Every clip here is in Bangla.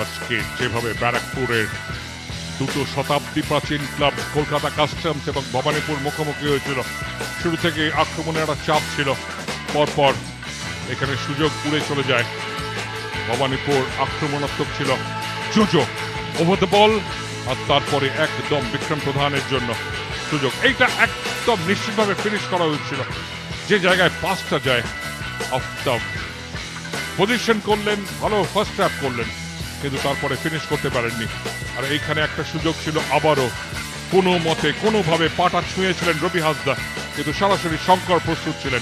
আজকে যেভাবে ব্যারাকপুরের দুটো শতাব্দী প্রাচীন ক্লাব, কলকাতা কাস্টমস এবং ভবানীপুর মুখোমুখি হয়েছিল। শুরু থেকে আক্রমণের একটা চাপ ছিল। পরপর এখানে সুযোগ উড়ে চলে যায়। ভবানীপুর আক্রমণাত্মক ছিল। জুজো ওভার দ্য বল আর তারপরে একদম বিক্রম প্রধানের জন্য সুযোগ। এইটা একদম নিশ্চিতভাবে ফিনিশ করা হয়েছিল। যে জায়গায় পাঁচটা যায় অফ দ্য পজিশন করলেন, ভালো ফার্স্ট ট্র্যাপ করলেন। কিন্তু তারপরে ফিনিশ করতে পারেননি। আর এইখানে একটা সুযোগ ছিল, আবারও কোনো মতে, কোনোভাবে পাটা ছুঁয়েছিলেন রবি হাসদা, কিন্তু সরাসরি শঙ্কর প্রস্তুত ছিলেন।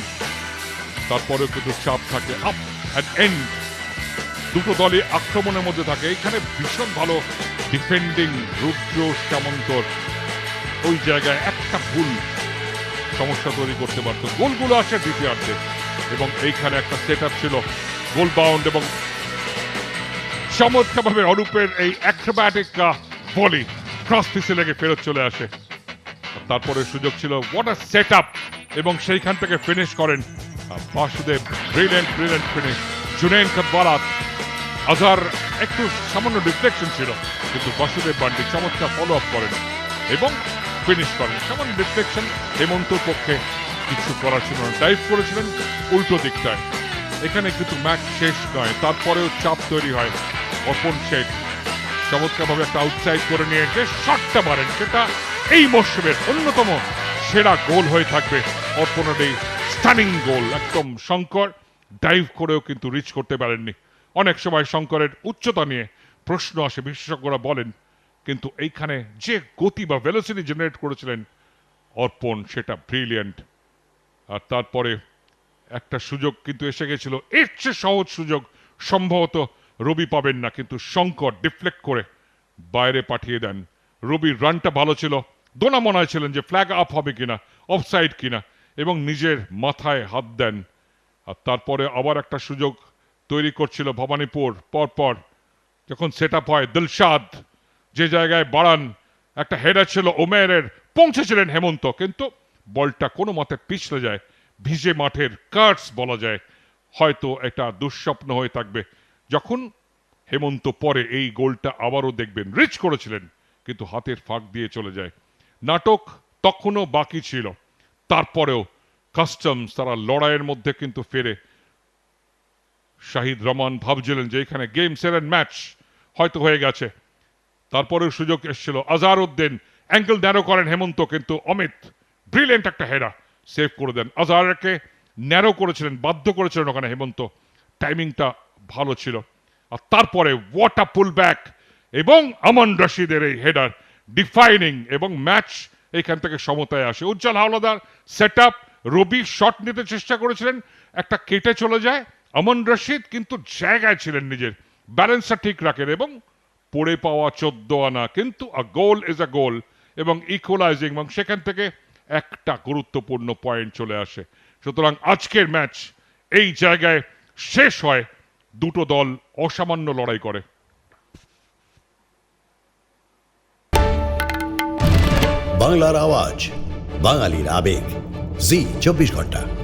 তারপরেও কিন্তু চাপ থাকে আপ অ্যান্ড এন্ড দুটো দলই আক্রমণের মধ্যে থাকে। এখানে ভীষণ ভালো ডিফেন্ডিং রুদ্র সামন্তর। ওই জায়গায় একটা ভুল সমস্যা তৈরি করতে পারত। গোলগুলো আসে দ্বিতীয়ার্ধে। এবং এইখানে একটা সেট ছিল গোল বাউন্ড এবং চমৎকারভাবে অরূপের এই অ্যাক্রোব্যাটিক বলি ক্রস পিসে লেগে ফেরত চলে আসে। তারপরে সুযোগ ছিল হোয়াট আ সেট আপ এবং সেইখান থেকে ফিনিশ করেন বাসুদেব। ব্রিলিয়েন্ট ব্রিলিয়েন্ট ফিনিশ জুনেন কব্বালাত আজার একটু সামান্য ডিফ্লেকশন ছিল, কিন্তু বাসুদেব বান্ডি চমৎকার ফলো আপ করেন এবং ফিনিশ করেন। সামান্য ডিফ্লেকশন হেমন্তর পক্ষে কিছু করার ছিল না ডাইভ করেছিলেন, উল্টো দিকটায়। এখানে কিন্তু ম্যাচ শেষ নয়, তারপরেও চাপ তৈরি হয় অর্পণ শেখ চমৎকারভাবে একটা আউটসাইড করে নিয়ে যে শটটা মারেন, সেটা এই মরশুমের অন্যতম সেরা গোল হয়ে থাকবে অর্পণের এই স্টানিং গোল একদম শঙ্কর ডাইভ করেও কিন্তু রিচ করতে পারেননি। অনেক সময় শঙ্করের উচ্চতা নিয়ে প্রশ্ন আসে, বিশেষজ্ঞরা বলেন, কিন্তু এইখানে যে গতি বা ভেলোসিটি জেনারেট করেছিলেন অর্পণ, সেটা ব্রিলিয়েন্ট আর তারপরে একটা সুযোগ কিন্তু এসে গেছিল। এর চেয়ে সহজ সুযোগ সম্ভবত রবি পাবেন না, কিন্তু শঙ্কর ডিফ্লেক্ট করে বাইরে পাঠিয়ে দেন। রবির রানটা ভালো ছিল। দোনা মনে ছিলেন যে ফ্ল্যাগ আপ হবে কিনা অফসাইড কিনা, এবং নিজের মাথায় হাত দেন। আর তারপরে আবার একটা সুযোগ তৈরি করছিল ভবানীপুর। পরপর যখন সেট আপ হয়, দিলশাদ যে জায়গায় বাড়ান, একটা হেডার ছিল, ওমেরের, পৌঁছেছিলেন হেমন্ত, কিন্তু বলটা কোনো মতে পিছলে যায়। ভিজে মাঠের কার্স বলা যায়, হয়তো এটা দুঃস্বপ্ন হয়ে থাকবে। যখন হেমন্ত পরে এই গোলটা আবারও দেখবেন, রিচ করেছিলেন, কিন্তু হাতের ফাঁক দিয়ে চলে যায়। নাটক তখনও বাকি ছিল, তারপরেও কাস্টমস তারা লড়াইয়ের মধ্যে কিন্তু ফেরে। শাহিদ রহমান ভাবছিলেন যে এখানে গেম সেভেন ম্যাচ হয়তো হয়ে গেছে। তারপরেও সুযোগ এসেছিল। আজহার উদ্দিন অ্যাঙ্কেল ন্যারো করেন হেমন্ত কিন্তু অমিত ব্রিলিয়েন্ট একটা হেরা। সেভ করে দেন। আজহারকে ন্যারো করেছিলেন, বাধ্য করেছিলেন ওখানে হেমন্ত। টাইমিংটা ভালো ছিল। আর তারপরে ওয়াটা পুল ব্যাক এবং আমান রশিদের এই হেডার ডিফাইনিং এবং ম্যাচ এখান থেকে সমতায় আসে। Ujjwal Howlader set up Robi shot নিতে চেষ্টা করেছিলেন, একটা কেটে চলে যায়। আমন রশিদ কিন্তু জায়গায় ছিলেন নিজের। ব্যালেন্সটা ঠিক রাখেন এবং পড়ে পাওয়া চোদ্দ আনা, কিন্তু আ গোল ইজ আ গোল এবং ইকুয়ালাইজিং এবং সেখান থেকে একটা গুরুত্বপূর্ণ পয়েন্ট চলে আসে। সুতরাং আজকের ম্যাচ এই জায়গায় শেষ হয়, দুটো দল অসামান্য লড়াই করে। বাংলার আওয়াজ, বাঙালির আবেগ। জি, চব্বিশ ঘণ্টা।